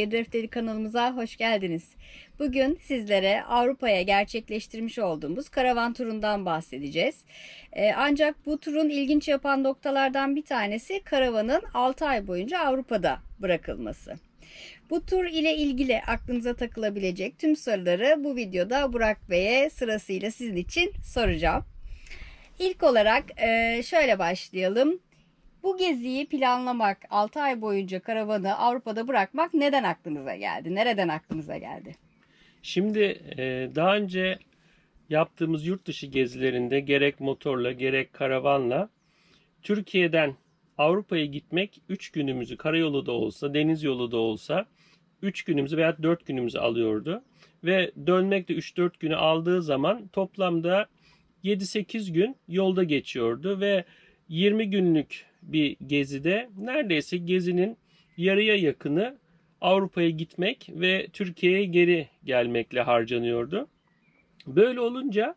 Seyir Defteri kanalımıza hoş geldiniz. Bugün sizlere Avrupa'ya gerçekleştirmiş olduğumuz karavan turundan bahsedeceğiz. Ee, ancak bu turun ilginç yapan noktalardan bir tanesi karavanın 6 ay boyunca Avrupa'da bırakılması. Bu tur ile ilgili aklınıza takılabilecek tüm soruları bu videoda Burak Bey'e sırasıyla sizin için soracağım. İlk olarak e, şöyle başlayalım. Bu geziyi planlamak, 6 ay boyunca karavanı Avrupa'da bırakmak neden aklınıza geldi? Nereden aklınıza geldi? Şimdi e, daha önce yaptığımız yurt dışı gezilerinde gerek motorla gerek karavanla Türkiye'den Avrupa'ya gitmek 3 günümüzü karayolu da olsa deniz yolu da olsa 3 günümüzü veya 4 günümüzü alıyordu. Ve dönmek de 3-4 günü aldığı zaman toplamda 7-8 gün yolda geçiyordu ve 20 günlük bir gezide neredeyse gezinin yarıya yakını Avrupa'ya gitmek ve Türkiye'ye geri gelmekle harcanıyordu. Böyle olunca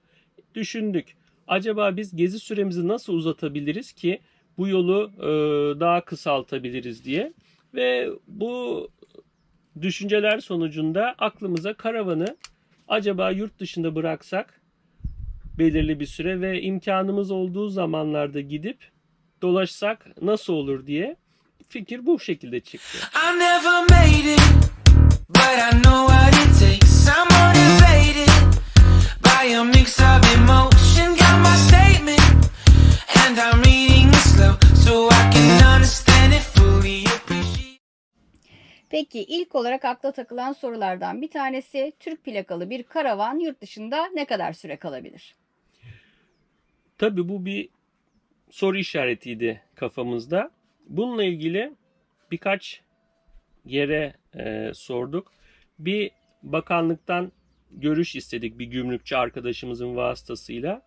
düşündük. Acaba biz gezi süremizi nasıl uzatabiliriz ki bu yolu e, daha kısaltabiliriz diye. Ve bu düşünceler sonucunda aklımıza karavanı acaba yurt dışında bıraksak belirli bir süre ve imkanımız olduğu zamanlarda gidip dolaşsak nasıl olur diye fikir bu şekilde çıktı. I never made it, but I know what it takes. I'm motivated by a mix of emotion. Got my statement, and I'm reading it slow so I can understand it fully. Appreciate. Peki ilk olarak akla takılan sorulardan bir tanesi Türk plakalı bir karavan yurt dışında ne kadar süre kalabilir? Tabii bu bir soru işaretiydi kafamızda. Bununla ilgili birkaç yere e, sorduk. Bir bakanlıktan görüş istedik bir gümrükçü arkadaşımızın vasıtasıyla.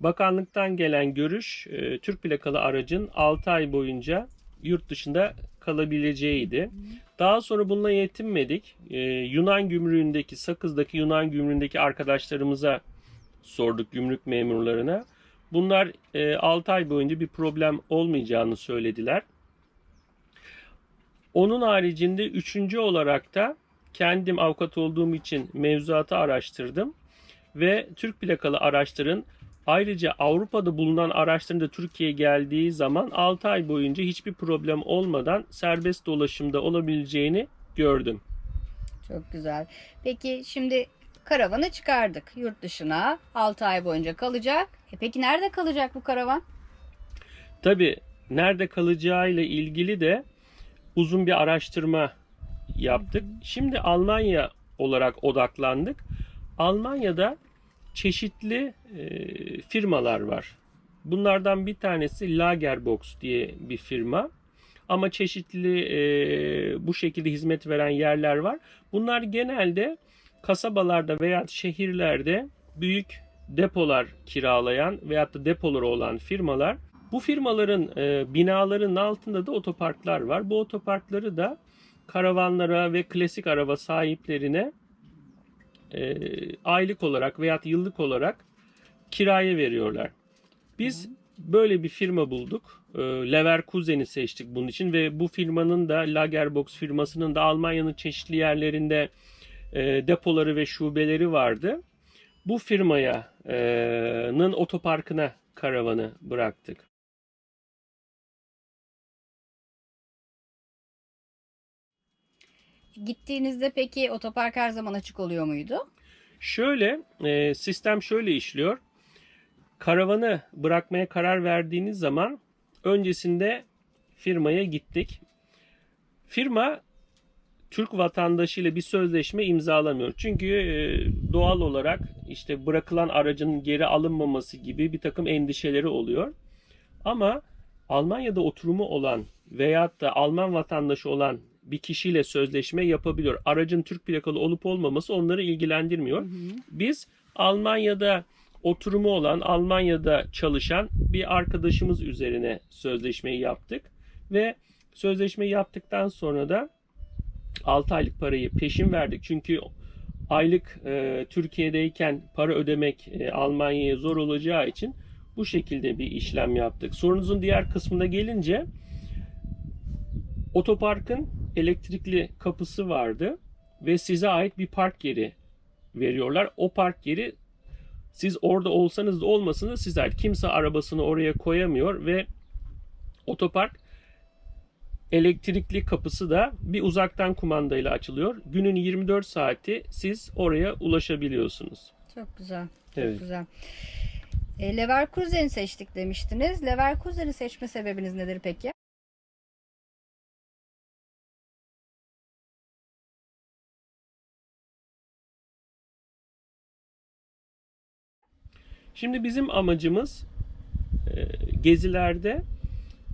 Bakanlıktan gelen görüş e, Türk plakalı aracın 6 ay boyunca yurt dışında kalabileceğiydi. Daha sonra bununla yetinmedik. E, Yunan gümrüğündeki, Sakız'daki Yunan gümrüğündeki arkadaşlarımıza sorduk gümrük memurlarına. Bunlar e, 6 ay boyunca bir problem olmayacağını söylediler. Onun haricinde üçüncü olarak da kendim avukat olduğum için mevzuatı araştırdım ve Türk plakalı araçların ayrıca Avrupa'da bulunan araçların da Türkiye'ye geldiği zaman 6 ay boyunca hiçbir problem olmadan serbest dolaşımda olabileceğini gördüm. Çok güzel. Peki şimdi karavanı çıkardık yurt dışına 6 ay boyunca kalacak. E peki nerede kalacak bu karavan? Tabii nerede kalacağıyla ilgili de uzun bir araştırma yaptık. Şimdi Almanya olarak odaklandık. Almanya'da çeşitli e, firmalar var. Bunlardan bir tanesi Lagerbox diye bir firma. Ama çeşitli e, bu şekilde hizmet veren yerler var. Bunlar genelde kasabalarda veya şehirlerde büyük depolar kiralayan veyahut da depoları olan firmalar. Bu firmaların e, binalarının altında da otoparklar var. Bu otoparkları da karavanlara ve klasik araba sahiplerine e, aylık olarak veya yıllık olarak kiraya veriyorlar. Biz böyle bir firma bulduk. E, Leverkusen'i seçtik bunun için ve bu firmanın da Lagerbox firmasının da Almanya'nın çeşitli yerlerinde depoları ve şubeleri vardı. Bu firmayanın otoparkına karavanı bıraktık. Gittiğinizde peki otopark her zaman açık oluyor muydu? Şöyle e, sistem şöyle işliyor. Karavanı bırakmaya karar verdiğiniz zaman öncesinde firmaya gittik. Firma Türk vatandaşıyla bir sözleşme imzalamıyor. Çünkü e, doğal olarak işte bırakılan aracın geri alınmaması gibi bir takım endişeleri oluyor. Ama Almanya'da oturumu olan veyahut da Alman vatandaşı olan bir kişiyle sözleşme yapabiliyor. Aracın Türk plakalı olup olmaması onları ilgilendirmiyor. Biz Almanya'da oturumu olan, Almanya'da çalışan bir arkadaşımız üzerine sözleşmeyi yaptık ve sözleşmeyi yaptıktan sonra da 6 aylık parayı peşin verdik. Çünkü aylık e, Türkiye'deyken para ödemek e, Almanya'ya zor olacağı için bu şekilde bir işlem yaptık. Sorunuzun diğer kısmına gelince otoparkın elektrikli kapısı vardı ve size ait bir park yeri veriyorlar. O park yeri siz orada olsanız da olmasanız da size ait. Kimse arabasını oraya koyamıyor ve otopark elektrikli kapısı da bir uzaktan kumandayla açılıyor. Günün 24 saati siz oraya ulaşabiliyorsunuz. Çok güzel. Çok Evet. güzel. E, Leverkusen'i seçtik demiştiniz. Leverkusen'i seçme sebebiniz nedir peki? Şimdi bizim amacımız e, gezilerde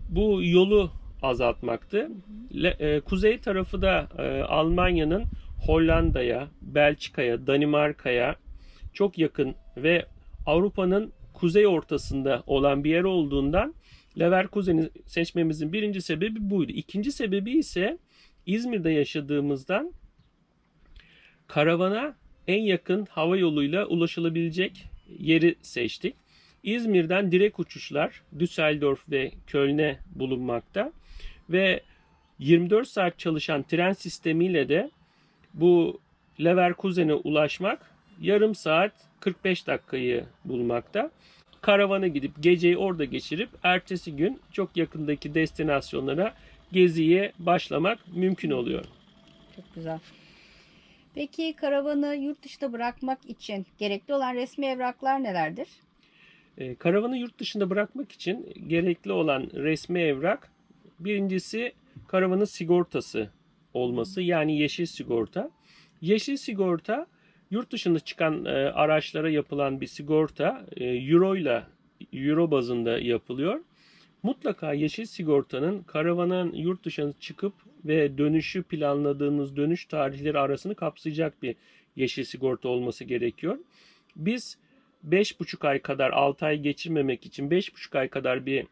bu yolu azaltmaktı. Le- e, kuzey tarafı da e, Almanya'nın Hollanda'ya, Belçika'ya, Danimarka'ya çok yakın ve Avrupa'nın kuzey ortasında olan bir yer olduğundan Leverkusen'i seçmemizin birinci sebebi buydu. İkinci sebebi ise İzmir'de yaşadığımızdan karavana en yakın hava yoluyla ulaşılabilecek yeri seçtik. İzmir'den direkt uçuşlar Düsseldorf ve Köln'e bulunmakta ve 24 saat çalışan tren sistemiyle de bu Leverkusen'e ulaşmak yarım saat 45 dakikayı bulmakta. Karavana gidip geceyi orada geçirip ertesi gün çok yakındaki destinasyonlara geziye başlamak mümkün oluyor. Çok güzel. Peki karavanı yurt dışında bırakmak için gerekli olan resmi evraklar nelerdir? E, karavanı yurt dışında bırakmak için gerekli olan resmi evrak birincisi karavanın sigortası olması yani yeşil sigorta. Yeşil sigorta yurt dışında çıkan e, araçlara yapılan bir sigorta e, euro ile euro bazında yapılıyor. Mutlaka yeşil sigortanın karavanın yurt dışına çıkıp ve dönüşü planladığınız dönüş tarihleri arasını kapsayacak bir yeşil sigorta olması gerekiyor. Biz 5,5 ay kadar 6 ay geçirmemek için 5,5 ay kadar bir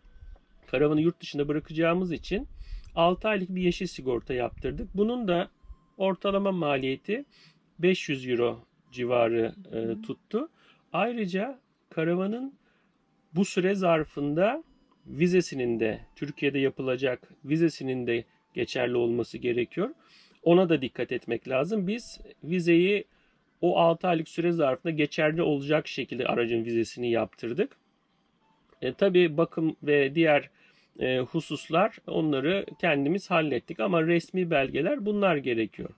karavanı yurt dışında bırakacağımız için 6 aylık bir yeşil sigorta yaptırdık. Bunun da ortalama maliyeti 500 euro civarı e, tuttu. Ayrıca karavanın bu süre zarfında vizesinin de Türkiye'de yapılacak vizesinin de geçerli olması gerekiyor. Ona da dikkat etmek lazım. Biz vizeyi o 6 aylık süre zarfında geçerli olacak şekilde aracın vizesini yaptırdık. E, tabii bakım ve diğer e, hususlar onları kendimiz hallettik ama resmi belgeler bunlar gerekiyor.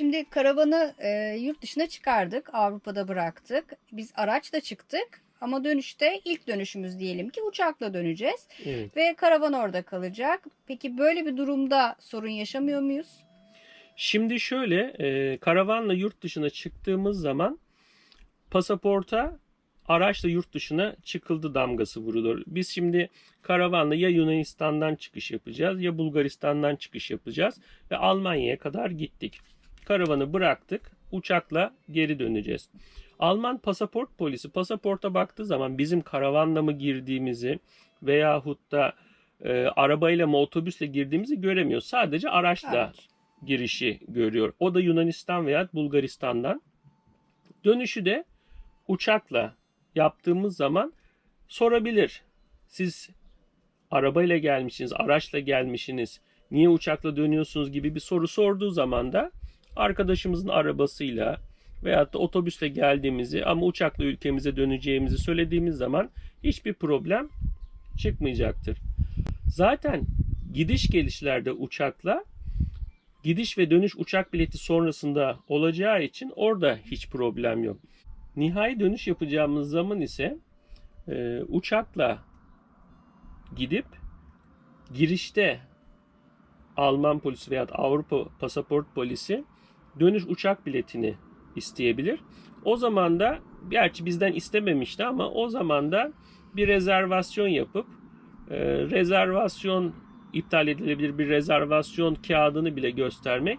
Şimdi karavanı e, yurt dışına çıkardık. Avrupa'da bıraktık. Biz araçla çıktık. Ama dönüşte ilk dönüşümüz diyelim ki uçakla döneceğiz. Evet. Ve karavan orada kalacak. Peki böyle bir durumda sorun yaşamıyor muyuz? Şimdi şöyle e, karavanla yurt dışına çıktığımız zaman pasaporta araçla yurt dışına çıkıldı damgası vurulur. Biz şimdi karavanla ya Yunanistan'dan çıkış yapacağız ya Bulgaristan'dan çıkış yapacağız ve Almanya'ya kadar gittik. Karavanı bıraktık uçakla geri döneceğiz. Alman pasaport polisi pasaporta baktığı zaman bizim karavanla mı girdiğimizi veyahut da e, arabayla mı otobüsle girdiğimizi göremiyor. Sadece araçla Araç. girişi görüyor. O da Yunanistan veya Bulgaristan'dan. Dönüşü de uçakla yaptığımız zaman sorabilir. Siz arabayla gelmişsiniz, araçla gelmişsiniz. Niye uçakla dönüyorsunuz gibi bir soru sorduğu zaman da arkadaşımızın arabasıyla veyahut da otobüsle geldiğimizi ama uçakla ülkemize döneceğimizi söylediğimiz zaman hiçbir problem çıkmayacaktır. Zaten gidiş gelişlerde uçakla gidiş ve dönüş uçak bileti sonrasında olacağı için orada hiç problem yok. Nihai dönüş yapacağımız zaman ise e, uçakla gidip girişte Alman polisi veya Avrupa pasaport polisi dönüş uçak biletini isteyebilir. O zaman da gerçi bizden istememişti ama o zaman da bir rezervasyon yapıp e, rezervasyon iptal edilebilir bir rezervasyon kağıdını bile göstermek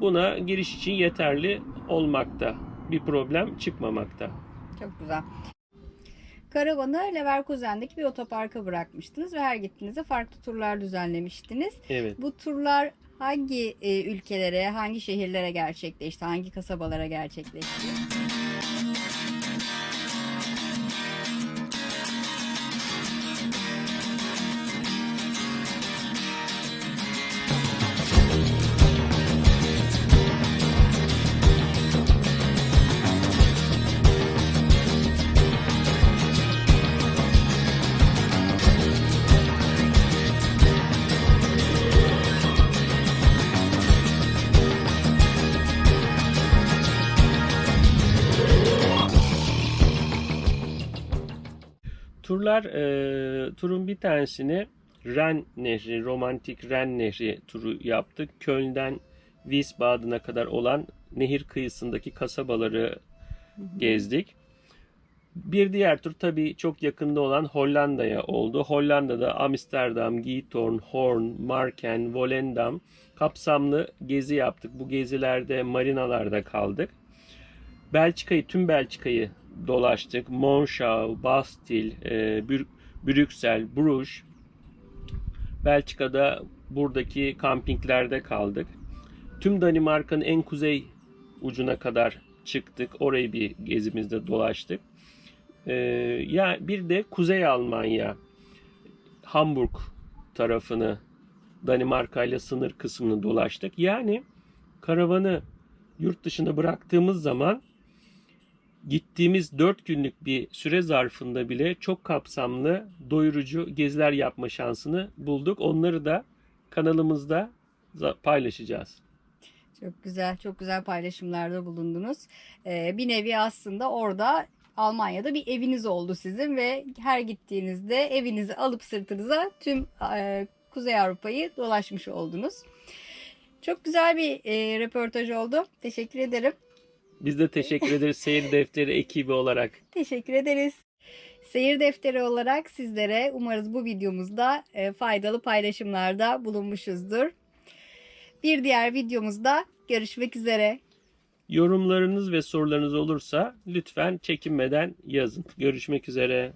buna giriş için yeterli olmakta. Bir problem çıkmamakta. Çok güzel. Karavanı Leverkusen'deki bir otoparka bırakmıştınız ve her gittiğinizde farklı turlar düzenlemiştiniz. Evet. Bu turlar hangi ülkelere, hangi şehirlere gerçekleşti, hangi kasabalara gerçekleşti? Turlar e, turun bir tanesini Ren Nehri, romantik Ren Nehri turu yaptık. Köln'den Wiesbaden'a kadar olan nehir kıyısındaki kasabaları gezdik. Bir diğer tur tabii çok yakında olan Hollanda'ya oldu. Hollanda'da Amsterdam, Giethoorn, Hoorn, Marken, Volendam kapsamlı gezi yaptık. Bu gezilerde marinalarda kaldık. Belçika'yı, tüm Belçika'yı dolaştık. Monschau, Bastil, e, Brü- Brüksel, Bruges. Belçika'da buradaki kampinglerde kaldık. Tüm Danimarka'nın en kuzey ucuna kadar çıktık. Orayı bir gezimizde dolaştık. E, ya bir de Kuzey Almanya, Hamburg tarafını Danimarka ile sınır kısmını dolaştık. Yani karavanı yurt dışında bıraktığımız zaman gittiğimiz 4 günlük bir süre zarfında bile çok kapsamlı, doyurucu geziler yapma şansını bulduk. Onları da kanalımızda paylaşacağız. Çok güzel, çok güzel paylaşımlarda bulundunuz. Ee, bir nevi aslında orada Almanya'da bir eviniz oldu sizin ve her gittiğinizde evinizi alıp sırtınıza tüm e, Kuzey Avrupa'yı dolaşmış oldunuz. Çok güzel bir e, röportaj oldu. Teşekkür ederim. Biz de teşekkür ederiz Seyir Defteri ekibi olarak. Teşekkür ederiz. Seyir defteri olarak sizlere umarız bu videomuzda e, faydalı paylaşımlarda bulunmuşuzdur. Bir diğer videomuzda görüşmek üzere. Yorumlarınız ve sorularınız olursa lütfen çekinmeden yazın. Görüşmek üzere.